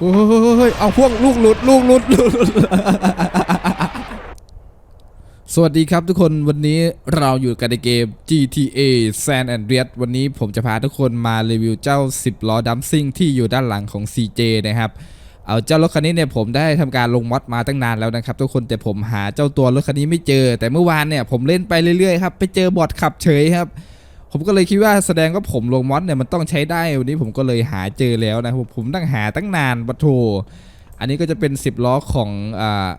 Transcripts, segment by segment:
โอ้ยเอาพวกลูกหลุดลูกหลุดลูกหลุดสวัสดีครับทุกคนวันนี้เราอยู่กันในเกม GTA San Andreas วันนี้ผมจะพาทุกคนมารีวิวเจ้า 10 ล้อดัมซิ่งที่อยู่ด้านหลังของ CJ นะครับ เอาเจ้ารถคันนี้เนี่ยผมได้ทำการลงมอดมาตั้งนานแล้วนะครับ ทุกคนแต่ผมหาเจ้าตัวรถคันนี้ไม่เจอ แต่เมื่อวานเนี่ยผมเล่นไปเรื่อยๆครับไปเจอบอทขับเฉยครับ ผมก็เลยคิดว่าแสดงว่าผมลงมอดเนี่ยมันต้องใช้ได้วันนี้ผมก็เลยหาเจอแล้วนะครับผมตั้งหาตั้งนานบัตโทอันนี้ก็จะเป็น 10 ล้อของอ่า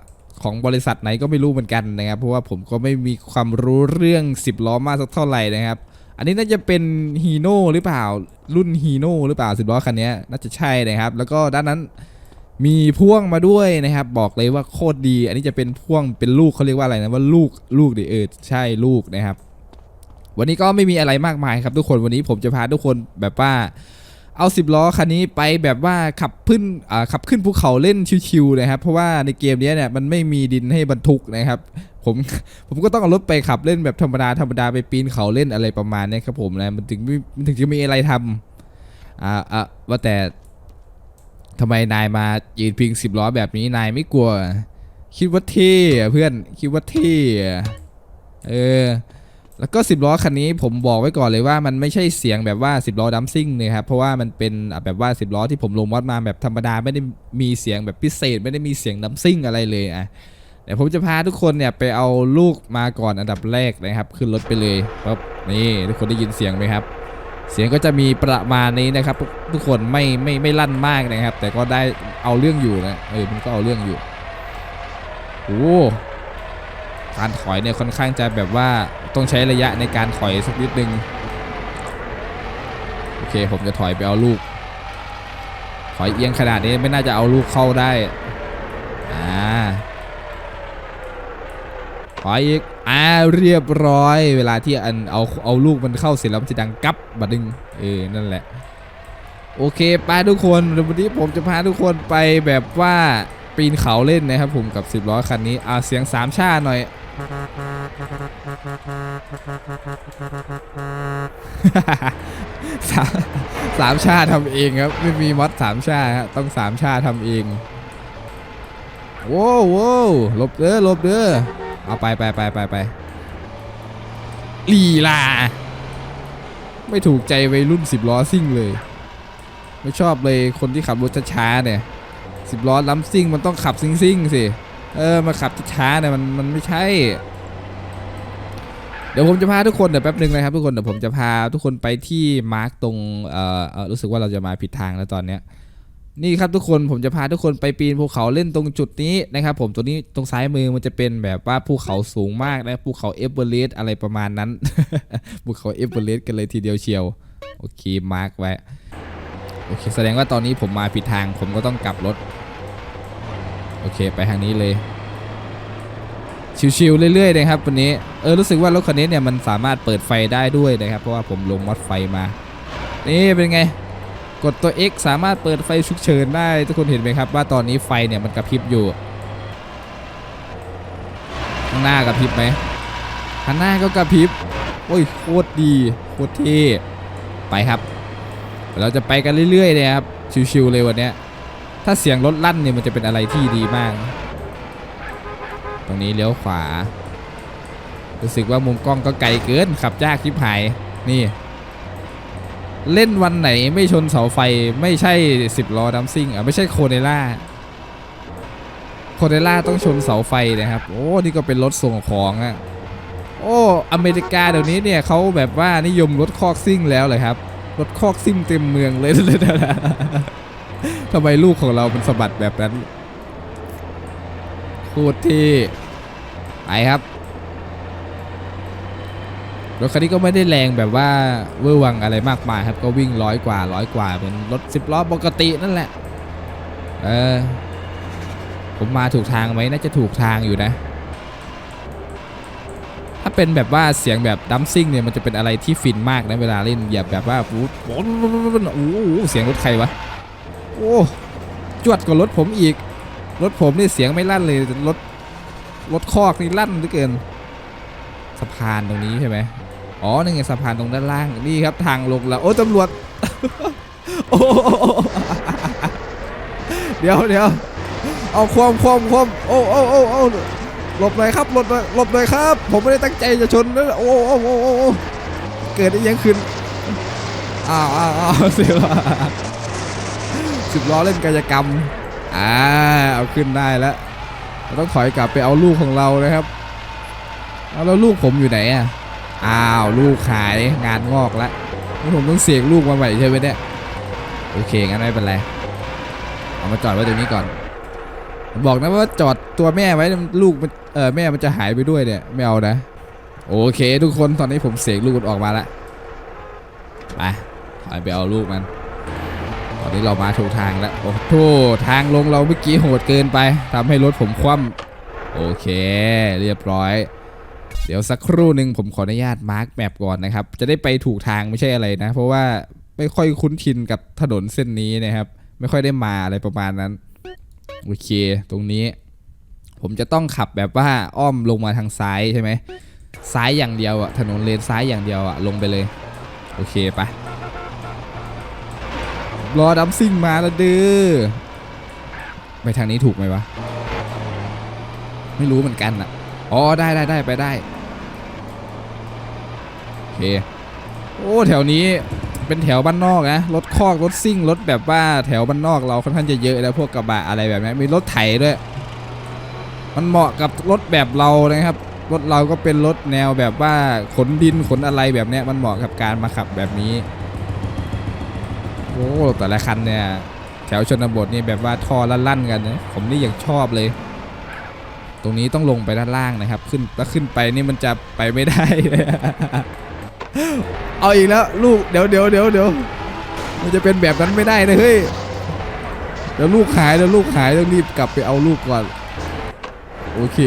ของบริษัทไหนก็ไม่รู้เหมือนกันนะครับ เพราะว่าผมก็ไม่มีความรู้เรื่อง 10 ล้อมากสักเท่าไหร่นะครับ อันนี้น่าจะเป็นฮีโน่หรือเปล่ารุ่นฮีโน่หรือเปล่า 10 ล้อคันนี้น่าจะใช่นะครับ แล้วก็ด้านนั้นมีพ่วงมาด้วยนะครับ บอกเลยว่าโคตรดี อันนี้จะเป็นพ่วงเป็นลูกเขาเรียกว่าอะไรนะว่าลูกลูกดิเออใช่ลูกนะครับ วันนี้ก็ไม่มีอะไรมากมายครับทุกคนวันนี้ผมจะพาทุกคนแบบว่าเอาสิบล้อคันนี้ไปแบบว่าขับขึ้นขับขึ้นภูเขาเล่นชิวๆนะครับเพราะว่าในเกมนี้เนี่ยมันไม่มีดินให้บรรทุกนะครับผมผมก็ต้องเอารถไปขับเล่นแบบธรรมดาธรรมดาไปปีนเขาเล่นอะไรประมาณนี้ครับผมนะมันถึงมันถึงจะมีอะไรทำอ่าอะว่าแต่ทำไมนายมายืนพิงสิบล้อแบบนี้นายไม่กลัว คิดว่าเท่เพื่อนคิดว่าเท่เออ แล้วก็สิบล้อคันนี้ผมบอกไว้ก่อนเลยว่ามันไม่ใช่เสียงแบบว่าสิบล้อดัมซิ่งนะครับเพราะว่ามันเป็นแบบว่าสิบล้อที่ผมลงมอดมาแบบธรรมดาไม่ได้มีเสียงแบบพิเศษ ไม่ได้มีเสียงดัมซิ่งอะไรเลยอะแต่ผมจะพาทุกคนเนี่ยไปเอาลูกมาก่อนอันดับแรกนะครับ ขึ้นรถไปเลยปั๊บนี่ทุกคนได้ยินเสียงไหมครับ เสียงก็จะมีประมาณนี้นะครับ ทุกทุกคนไม่ไม่ไม่ลั่นมากนะครับ แต่ก็ได้เอาเรื่องอยู่นะเออมันก็เอาเรื่องอยู่โอ้การถอยเนี่ยค่อนข้างจะแบบว่า ต้องใช้ระยะในการถอยสักนิดนึง โอเคผมจะถอยไปเอาลูก ถอยเอียงขนาดนี้ไม่น่าจะเอาลูกเข้าได้อ่าถอยอีกอ่าเรียบร้อย เวลาที่อันเอาเอาลูกมันเข้าเสร็จแล้วมันจะดังกับบัดดึงเออนั่นแหละ โอเคไปทุกคนวันนี้ผมจะพาทุกคนไปแบบว่าปีนเขาเล่นนะครับผมกับ 10ล้อคันนี้อ่าเสียงสามชาหน่อย สามสามชาทำเองครับ ไม่มีมอดสามชาฮะต้องสามชาทำเองโว้วโว้วหลบเด้อหลบเด้อเอาไปไปไปไปไปลีลา ไม่ถูกใจวัยรุ่นสิบล้อซิ่งเลย ไม่ชอบเลยคนที่ขับรถช้าๆเนี่ยสิบล้อล้ำซิ่งมันต้องขับซิงซิ่งๆสิ เออมาขับช้าเนี่ยมันมันไม่ใช่ เดี๋ยวผมจะพาทุกคนเดี๋ยวแป๊บหนึ่งนะครับทุกคนเดี๋ยวผมจะพาทุกคนไปที่มาร์กตรงเอ่อเอ่อรู้สึกว่าเราจะมาผิดทางแล้วตอนเนี้ยนี่ครับทุกคนผมจะพาทุกคนไปปีนภูเขาเล่นตรงจุดนี้นะครับ ผมตัวนี้ตรงซ้ายมือมันจะเป็นแบบว่าภูเขาสูงมากนะภูเขาเอเวอเรสต์อะไรประมาณนั้นภูเขาเอเวอเรสต์กันเลยทีเดียวเชียวโอเคมาร์กไว้โอเคแสดงว่าตอนนี้ผมมาผิดทางผมก็ต้องกลับรถ โอเคไปทางนี้เลย ชิวๆเรื่อยๆนะครับวันนี้เออรู้สึกว่ารถคันนี้เนี่ยมันสามารถเปิดไฟได้ด้วยนะครับเพราะว่าผมลงมอดไฟมา นี่เป็นไงกดตัว X สามารถเปิดไฟฉุกเฉินได้ ทุกคนเห็นไหมครับว่าตอนนี้ไฟเนี่ยมันกระพริบอยู่ข้างหน้ากระพริบไหมข้างหน้าก็กระพริบโอ้ยโคตรดีโคตรเท่ไปครับ เราจะไปกันเรื่อยๆเลยครับชิวๆเลยวันเนี้ย ถ้าเสียงรถลั่นเนี่ยมันจะเป็นอะไรที่ดีมาก ตรงนี้เลี้ยวขวา รู้สึกว่ามุมกล้องก็ไกลเกินขับยากชิบหาย นี่ เล่นวันไหนไม่ชนเสาไฟไม่ใช่10ล้อดัมซิ่งอะไม่ใช่โคเนล่าโคเนล่าต้องชนเสาไฟนะครับ โอ้ นี่ก็เป็นรถส่งของอะโอ้ อเมริกาเดี๋ยวนี้เนี่ยเขาแบบว่านิยมรถคอกซิ่งแล้วเลยครับ รถคอกซิ่งเต็มเมืองเลย ทำไมลูกของเราเป็นสะบัดแบบนั้นโคตรเท่ไปครับรถคันนี้ก็ไม่ได้แรงแบบว่าเวอร์วังอะไรมากมายครับ ก็วิ่งร้อยกว่าร้อยกว่าเหมือนรถสิบล้อปกตินั่นแหละ เออ ผมมาถูกทางไหมน่าจะถูกทางอยู่นะ ถ้าเป็นแบบว่าเสียงแบบดัมซิ่งเนี่ยมันจะเป็นอะไรที่ฟินมากนะเวลาเล่นเหยียบแบบว่าโอ้โหโอ้โหเสียงรถใครวะ โอ้จวดกว่ารถผมอีก รถผมนี่เสียงไม่ลั่นเลยรถรถคอกนี่ลั่นเหลือเกิน สะพานตรงนี้ใช่ไหมอ๋อนี่ไงสะพานตรงด้านล่างนี่ครับทางลงแล้วโอ้ตำรวจโอ้เดี๋ยวเดี๋ยวเอาความความความโอ้โอ้โอ้โอ้หลบหน่อยครับหลบหน่อยหลบหน่อยครับ ผมไม่ได้ตั้งใจจะชนนะโอ้โอ้โอ้โอ้โอ้เกิดได้ยังขึ้นอ้าวอ้าวอ้าวเสีย สิบล้อเล่นกายกรรมอ่าเอาขึ้นได้แล้วเราต้องถอยกลับไปเอาลูกของเรานะครับเอาแล้วลูกผมอยู่ไหนอะอ้าวลูกหายงานงอกแล้วผมต้องเสียกลูกมาใหม่ใช่ไหมเนี่ยโอเคงั้นไม่เป็นไรเอามาจอดไว้ตรงนี้ก่อน บอกนะว่าจอดตัวแม่ไว้ลูกมันเออแม่มันจะหายไปด้วยเนี่ยไม่เอานะ โอเค ทุกคนตอนนี้ผมเสกลูกออกมาละไปถอยไปเอาลูกมัน อนนี้เรามาถูกทางแล้ว โอ้โหทางลงเราเมื่อกี้โหดเกินไปทำให้รถผมคว่ำโอเค เรียบร้อย เดี๋ยวสักครู่หนึ่งผมขออนุญาตมาร์กแมปก่อนนะครับ จะได้ไปถูกทางไม่ใช่อะไรนะ เพราะว่าไม่ค่อยคุ้นชินกับถนนเส้นนี้นะครับ ไม่ค่อยได้มาอะไรประมาณนั้น โอเค ตรงนี้ ผมจะต้องขับแบบว่าอ้อมลงมาทางซ้ายใช่ไหมซ้ายอย่างเดียวอะถนนเลนซ้ายอย่างเดียวอะลงไปเลย โอเคไป รอดัมซิ่งมาแล้วเด้อไปทางนี้ถูกไหมวะ ไม่รู้เหมือนกันอะอ๋อ ได้ได้ได้ไปได้โอเคโอ้แถวนี้เป็นแถวบ้านนอกนะ รถคอกรถซิ่ง รถแบบว่าแถวบ้านนอกเราค่อนข้างจะเยอะแล้วพวกกระบะอะไรแบบนี้มีรถไถด้วย มันเหมาะกับรถแบบเรานะครับ รถเราก็เป็นรถแนวแบบว่าขนดินขนอะไรแบบนี้มันเหมาะกับการมาขับแบบนี้ อ้แต่ละคันเนี่ยแถวชนบทนี่แบบว่าท่อลั่นๆกันนะผมนี่อย่างชอบเลย ตรงนี้ต้องลงไปด้านล่างนะครับ ขึ้นถ้าขึ้นไปนี่มันจะไปไม่ได้ เอาอีกแล้วลูกเดี๋ยวเดี๋ยวเดี๋ยวเดี๋ยวมันจะเป็นแบบนั้นไม่ได้นะเฮ้ยเดี๋ยวลูกหายเดี๋ยวลูกหายต้องรีบกลับไปเอาลูกก่อนโอเค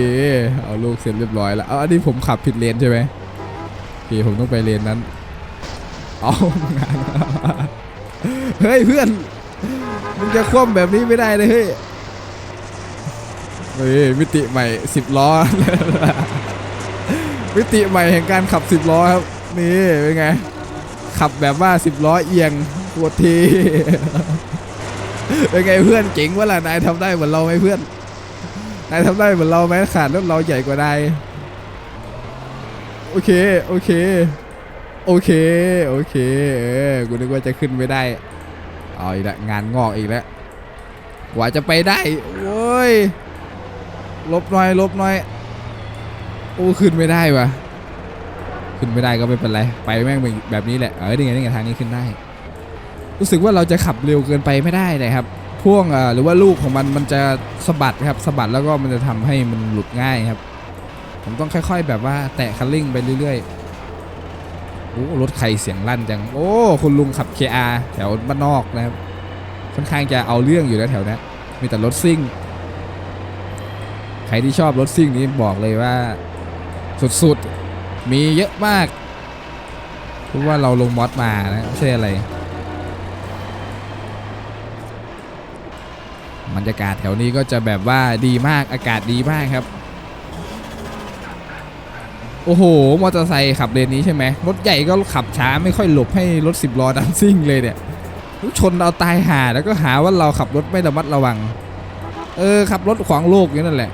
เอาลูกเสร็จเรียบร้อยแล้ว เอาอันนี้ผมขับผิดเลนใช่ไหมโอเคผมต้องไปเลนนั้น เอางาน เฮ้ยเพื่อน มึงจะคว่ำแบบนี้ไม่ได้เลยเฮ้ยเฮ้ยมิติใหม่สิบล้อ มิติใหม่แห่งการขับสิบล้อครับ นี่เป็นไง ขับแบบว่าสิบล้อเอียงปวดที เป็นไงเพื่อนเจ๋งวะล่ะนายทำได้เหมือนเราไหมเพื่อน นายทำได้เหมือนเราไหมขาดรถเราใหญ่กว่านาย โอเค โอเค โอเค โอเค เออ กูนึกว่าจะขึ้นไม่ได้ เอาอีกแล้วงานงอกอีกแล้ว กว่าจะไปได้ โอ้ย ลบหน่อย ลบหน่อย โอ้ขึ้นไม่ได้วะขึ้นไม่ได้ก็ไม่เป็นไร ไปแม่งแบบนี้แหละ เออนี่ไงนี่ไงทางนี้ขึ้นได้ รู้สึกว่าเราจะขับเร็วเกินไปไม่ได้นะครับ พ่วงอ่อหรือว่าลูกของมันมันจะสะบัดครับ สะบัดแล้วก็มันจะทำให้มันหลุดง่ายครับ ผมต้องค่อย ๆ แบบว่าแตะคันเร่งไปเรื่อยๆ โอ้รถใครเสียงลั่นจัง โอ้คุณลุงขับ KR แถวบ้านนอกนะครับ ค่อนข้างจะเอาเรื่องอยู่นะแถวนี้มีแต่รถซิ่ง ใครที่ชอบรถซิ่งนี้บอกเลยว่า สุดๆ มีเยอะมากเพราะว่าเราลงมอดมานะไม่ใช่อะไรบรรยากาศแถวนี้ก็จะแบบว่าดีมากอากาศดีมากครับ โอ้โห มอเตอร์ไซค์ขับเลนนี้ใช่ไหมรถใหญ่ก็ขับช้าไม่ค่อยหลบให้รถสิบล้อดันซิ่งเลยเนี่ยชนเอาตายหาแล้วก็หาว่าเราขับรถไม่ระมัดระวัง เออ ขับรถขวางโลกอย่างนั่นแหละ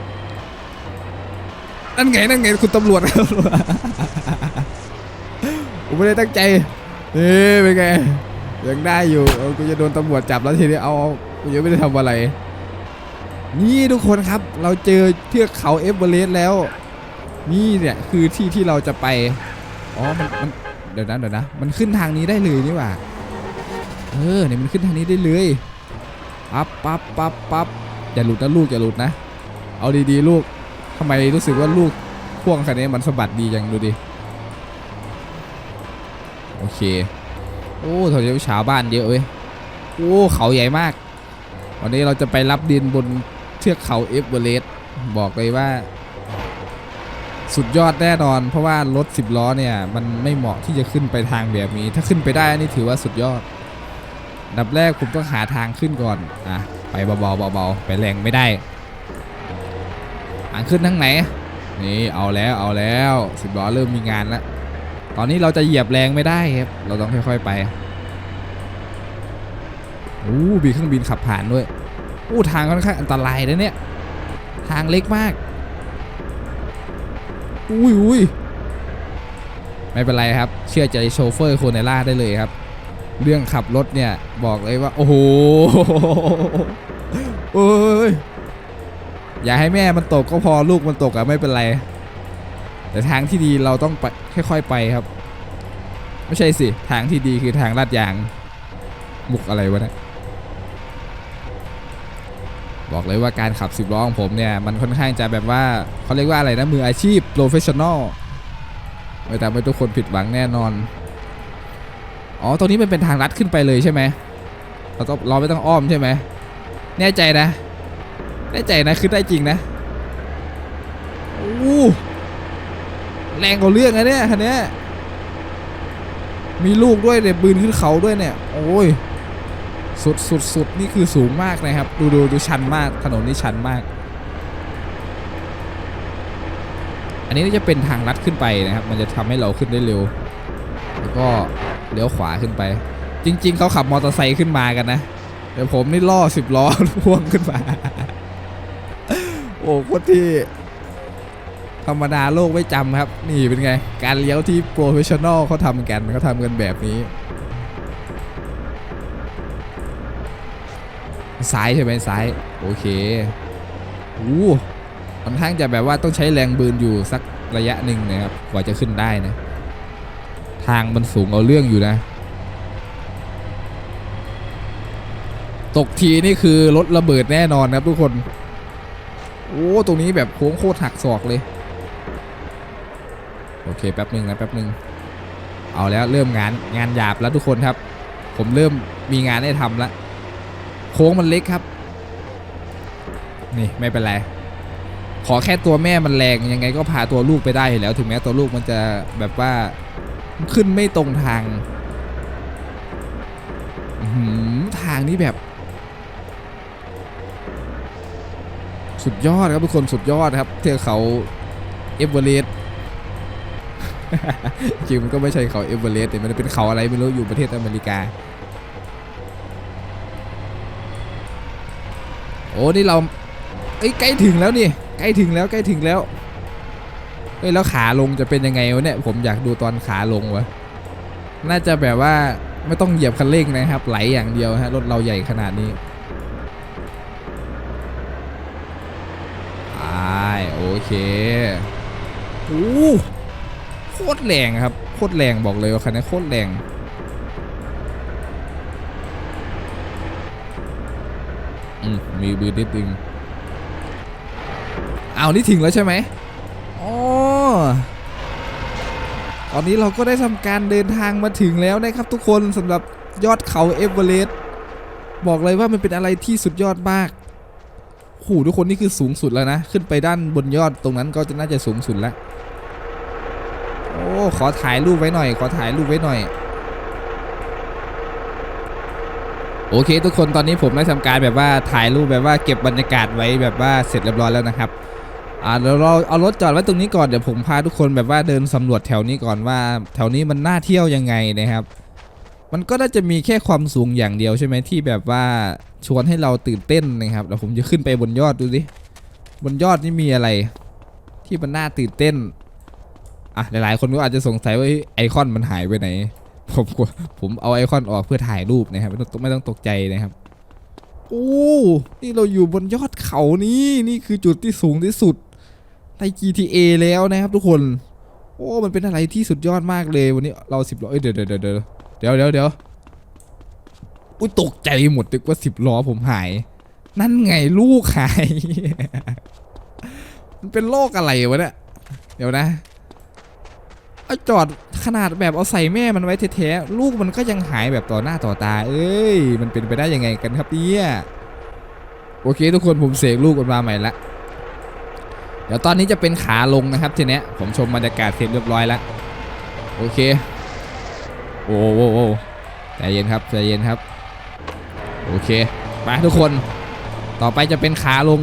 นั่นไงนั่นไงคุณตำรวจผมไม่ได้ตั้งใจนี่เป็นไงยังได้อยู่กูจะโดนตำรวจจับแล้วทีนี้เอาเอากูยังไม่ได้ทำอะไร นี่ทุกคนครับ เราเจอเทือกเขาเอเวอเรสต์แล้ว นี่เนี่ยคือที่ที่เราจะไป อ๋อมันมันเดี๋ยวนะเดี๋ยวนะ มันขึ้นทางนี้ได้เลยนี่หว่า เออเนี่ยมันขึ้นทางนี้ได้เลยปั๊บปั๊บปั๊บปั๊บอย่าหลุดนะลูกอย่าหลุดนะ เอาดีๆลูกทำไมรู้สึกว่าลูกพ่วงคันนี้มันสะบัดดีจังดูดิ โอเค โอ้แถวนี้ชาวบ้านเยอะเว้ย โอ้เขาใหญ่มาก วันนี้เราจะไปรับดินบนเทือกเขาเอฟเวอเรสต์บอกเลยว่า สุดยอดแน่นอน เพราะว่ารถ 10 ล้อเนี่ย มันไม่เหมาะที่จะขึ้นไปทางแบบนี้ ถ้าขึ้นไปได้นี่ถือว่าสุดยอดดับแรกผมต้องหาทางขึ้นก่อนอะไปเบาๆเบาๆไปแรงไม่ได้ทางขึ้นทั้งไหนนี่เอาแล้วเอาแล้วสิบล้อเริ่มมีงานแล้วตอนนี้เราจะเหยียบแรงไม่ได้ครับเราต้องค่อยๆไปอู้มีเครื่องบินขับผ่านด้วยอู้ทางค่อนข้างอันตรายนะเนี่ยทางเล็กมาก อุ้ยอุ้ยไม่เป็นไรครับ เชื่อใจโชเฟอร์โคเนล่าได้เลยครับ เรื่องขับรถเนี่ยบอกเลยว่า โอ้โหโอ้ยอย่าให้แม่มันตกก็พอลูกมันตกอะไม่เป็นไร แต่ทางที่ดีเราต้องไปค่อยๆไปครับ ไม่ใช่สิ ทางที่ดีคือทางลาดยาง มุกอะไรวะเนี่ย บอกเลยว่าการขับสิบล้อของผมเนี่ย มันค่อนข้างจะแบบว่าเขาเรียกว่าอะไรนะ มืออาชีพโปรเฟชชั่นอลไม่ทำให้ทุกคนผิดหวังแน่นอน อ๋อตรงนี้มันเป็นทางลัดขึ้นไปเลยใช่ไหมเราต้องเราไม่ต้องอ้อมใช่ไหมแน่ใจนะ แน่ใจนะขึ้นได้จริงนะโอ้แรงกว่าเรื่องนะเนี่ยคันนี้มีลูกด้วยเนี่ยบืนขึ้นเขาด้วยเนี่ย โอ้ย สุดสุดสุดนี่คือสูงมากนะครับ ดูดูดูชันมากถนนนี่ชันมาก อันนี้จะเป็นทางลัดขึ้นไปนะครับ มันจะทำให้เราขึ้นได้เร็ว แล้วก็เลี้ยวขวาขึ้นไป จริง ๆเขาขับมอเตอร์ไซค์ขึ้นมากันนะแต่ผมนี่ล่อสิบล้อพ่วงขึ้นมาโอ้โคตรที่ธรรมดาโลกไม่จำครับ นี่เป็นไง การเลี้ยวที่โปรเฟชชั่นอลเขาทำกันเขาทำกันแบบนี้ ซ้ายใช่ไหมซ้าย โอเคอู้ค่อนข้างจะแบบว่าต้องใช้แรงบืนอยู่สักระยะหนึ่งนะครับ กว่าจะขึ้นได้นะ ทางมันสูงเอาเรื่องอยู่นะ ตกทีนี่คือรถระเบิดแน่นอนนะครับทุกคน โอ้ ตรงนี้แบบโค้งโคตรหักศอกเลย โอเค แป๊บหนึ่งนะแป๊บหนึ่งเอาแล้วเริ่มงานงานหยาบแล้วทุกคนครับ ผมเริ่มมีงานให้ทำแล้ว โค้งมันเล็กครับ นี่ไม่เป็นไร ขอแค่ตัวแม่มันแรงยังไงก็พาตัวลูกไปได้อยู่แล้ว ถึงแม้ตัวลูกมันจะแบบว่าขึ้นไม่ตรงทางหือทางนี้แบบ สุดยอดครับทุกคนสุดยอดครับ เทือกเขาเอเวอเรสต์จริงมันก็ไม่ใช่เขาเอเวอเรสต์แต่มันเป็นเขาอะไรไม่รู้อยู่ประเทศอเมริกา อ้นี่เราเอ้ยใกล้ถึงแล้วนี่ใกล้ถึงแล้วใกล้ถึงแล้วเอ้ยแล้วขาลงจะเป็นยังไงวะเนี่ยผมอยากดูตอนขาลงวะน่าจะแบบว่าไม่ต้องเหยียบคันเร่งนะครับ ไหลอย่างเดียวฮะรถเราใหญ่ขนาดนี้ไปโอเคโอ้โคตรแรงครับโคตรแรงบอกเลยว่าคันนี้โคตรแรง อืมมีบืนนิดนึงเอาวนี่ถึงแล้วใช่ไหมอ๋อตอนนี้เราก็ได้ทำการเดินทางมาถึงแล้วนะครับทุกคนสำหรับยอดเขาเอเวอเรสต์บอกเลยว่ามันเป็นอะไรที่สุดยอดมากโหทุกคนนี่คือสูงสุดแล้วนะ ขึ้นไปด้านบนยอดตรงนั้นก็จะน่าจะสูงสุดแล้ว โอ้ ขอถ่ายรูปไว้หน่อย ขอถ่ายรูปไว้หน่อย โอเค ทุกคนตอนนี้ผมได้ทำการแบบว่าถ่ายรูปแบบว่าเก็บบรรยากาศไว้แบบว่าเสร็จเรียบร้อยแล้วนะครับอ่าเดี๋ยวเราเอารถจอดไว้ตรงนี้ก่อนเดี๋ยวผมพาทุกคนแบบว่าเดินสำรวจแถวนี้ก่อนว่า แถวนี้มันน่าเที่ยวยังไงนะครับ มันก็น่าจะมีแค่ความสูงอย่างเดียวใช่ไหมที่แบบว่าชวนให้เราตื่นเต้นนะครับเดี๋ยวผมจะขึ้นไปบนยอดดูสิบนยอดนี่มีอะไร ที่มันน่าตื่นเต้นอะหลายๆ คนก็อาจจะสงสัยว่าไอคอนมันหายไปไหน ผมกลัวผมเอาไอคอนออกเพื่อถ่ายรูปนะครับไม่ต้องไม่ต้องตกใจนะครับโอ้นี่เราอยู่บนยอดเขานี้นี่คือจุดที่สูงที่สุดใน GTA แล้วนะครับทุกคน โอ้มันเป็นอะไรที่สุดยอดมากเลยวันนี้เราสิบล้อเอ้ยเดี๋ยวเดี๋ยวเดี๋ยวเดี๋ยวเดี๋ยวเดี๋ยวเดี๋ยวอุ้ยตกใจหมดตึกว่าสิบล้อผมหาย นั่นไงลูกหาย มันเป็นโรคอะไรวะเนี่ยเดี๋ยวนะ เอาจอดขนาดแบบเอาใส่แม่มันไว้แท้ๆลูกมันก็ยังหายแบบต่อหน้าต่อตา เอ้ย มันเป็นไปได้ยังไงกันครับเนี่ยโอเค ทุกคนผมเสกลูกมันมาใหม่ละเดี๋ยวตอนนี้จะเป็นขาลงนะครับทีเนี้ยผมชมบรรยากาศเสร็จเรียบร้อยแล้วโอเค โอ้โหใจเย็นครับใจเย็นครับ โอเคไปทุกคน ต่อไปจะเป็นขาลง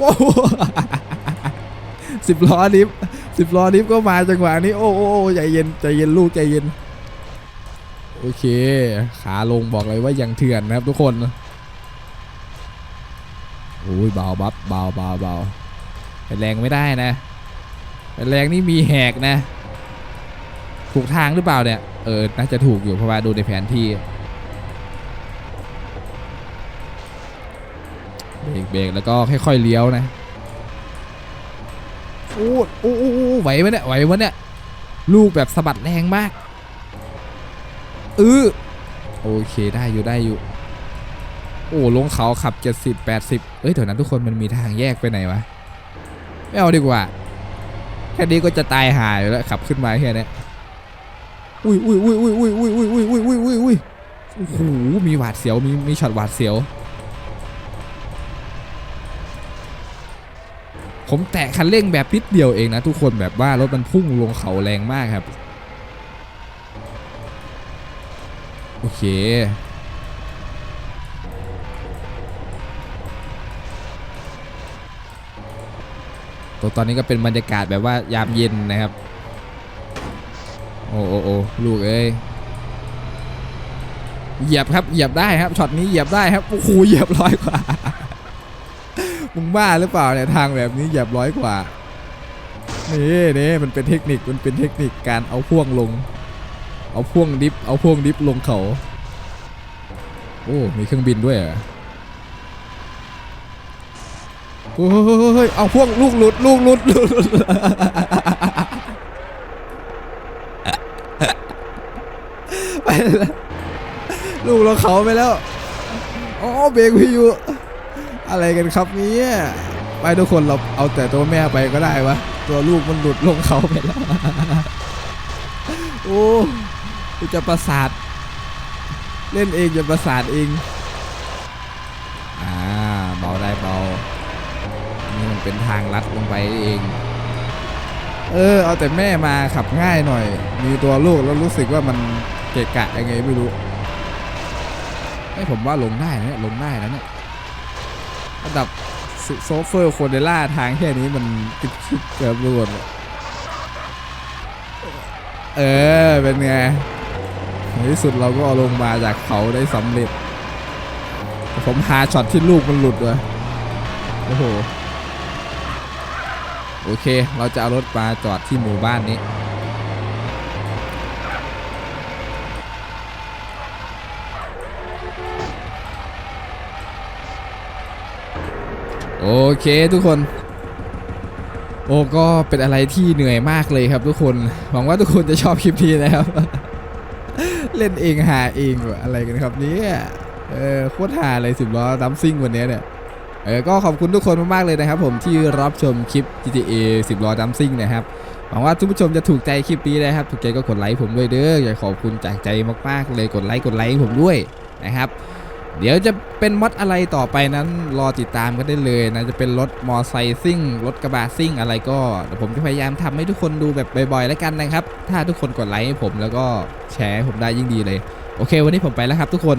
ว้าวสิบล้อดิฟ สิบล้อดิฟก็มาจังหวะนี้ โอ้โอ้ใจเย็นใจเย็นลูกใจเย็น โอเค ขาลงบอกเลยว่ายังเถื่อนนะครับทุกคนโอ้ยเบาบับเบาเบาเบาไปแรงไม่ได้นะไปแรงนี่มีแหกนะ ถูกทางหรือเปล่าเนี่ย เออ น่าจะถูกอยู่เพราะว่าดูในแผนที่เบรกเบรกแล้วก็ค่อยๆเลี้ยวนะอู้อ้โอ้ ไหวไหมเนี่ยไหวไหมเนี่ยลูกแบบสะบัดแรงมากเออโอเคได้อยู่ได้อยู่ โอ้ลงเขาขับ 70 80 เอ้ยเดี๋ยวนั้นทุกคนมันมีทางแยกไปไหนวะ ไม่เอาดีกว่า แค่นี้ก็จะตายหายแล้วขับขึ้นมาแค่นี้ยอุ้ยอุ้ยอุ้ยอุ้ยอุ้ยอุ้ยอุ้ยอุ้ยอุ้ยอุ้ยอุ้ยอุ้ยโอ้โหมีหวาดเสียวมีมีช็อตหวาดเสียว ผมแตะคันเร่งแบบพิดเดียวเองนะทุกคนแบบว่ารถมันพุ่งลงเขาแรงมากครับ โอเคตัวตอนนี้ก็เป็นบรรยากาศแบบว่ายามเย็นนะครับ โอ้โอ้โอ้ลูกเอ้ยเหยียบครับเหยียบได้ครับช็อตนี้เหยียบได้ครับโอ้โหเหยียบร้อยกว่า มึงบ้าหรือเปล่าเนี่ยทางแบบนี้เหยียบร้อยกว่า นี่นี่มันเป็นเทคนิคมันเป็นเทคนิคการเอาพ่วงลง เอาพ่วงดิฟเอาพ่วงดิฟลงเขา โอ้มีเครื่องบินด้วยเหรอโอ้ยเอาพ่วกลูกหลุดลูกหลุดลูกหลุดไปแล้วลูกเราเขาไปแล้วอ๋อเบรกพี่อยู่ อะไรกันครับเนี่ยไปทุกคนเราเอาแต่ตัวแม่ไปก็ได้วะตัวลูกมันหลุดลงเขาไปแล้วโอ้กูจะประสาท เล่นเองจะประสาทเองอ่าเบาได้เบานี่มันเป็นทางลัดลงไปเอง เออ เอาแต่แม่มาขับง่ายหน่อย มีตัวลูกแล้วรู้สึกว่ามันเกะกะยังไงไม่รู้ไอ้ผมว่าลงได้นะลงได้แล้วเนี่ย ระดับโซเฟอร์โคเดล่าทางแค่นี้มันติดคิดเกือบรวนเออ เป็นไง ในที่สุดเราก็เอาลงมาจากเขาได้สำเร็จ ผมหาช็อตที่ลูกมันหลุดว่ะโอ้โห โอเค เราจะเอารถมาจอดที่หมู่บ้านนี้ โอเคทุกคน โอ้ก็เป็นอะไรที่เหนื่อยมากเลยครับทุกคน หวังว่าทุกคนจะชอบคลิปนี้นะครับ เล่นเองหาเองอะไรกันครับนี่เออโคตรหาเลยสิบล้อดัมซิ่งวันนี้เนี่ยเออก็ขอบคุณทุกคนมากๆเลยนะครับ ผมที่รับชมคลิป GTA 10ล้อดัมซิ่งนะครับหวังว่าทุกผู้ชมจะถูกใจคลิปนี้นะครับ ถูกใจก็กดไลค์ผมด้วยเด้ออยากขอบคุณจากใจมากๆเลยกดไลค์กดไลค์ผมด้วยนะครับ เดี๋ยวจะเป็นมดอะไรต่อไปนั้นรอติดตามกันได้เลยนะ จะเป็นรถมอไซค์ซิ่ง รถกระบะซิ่งอะไรก็ผมจะพยายามทำให้ทุกคนดูแบบบ่อยๆแล้วกันนะครับ ถ้าทุกคนกดไลค์ให้ผมแล้วก็แชร์ผมได้ยิ่งดีเลย โอเค วันนี้ผมไปแล้วครับทุกคน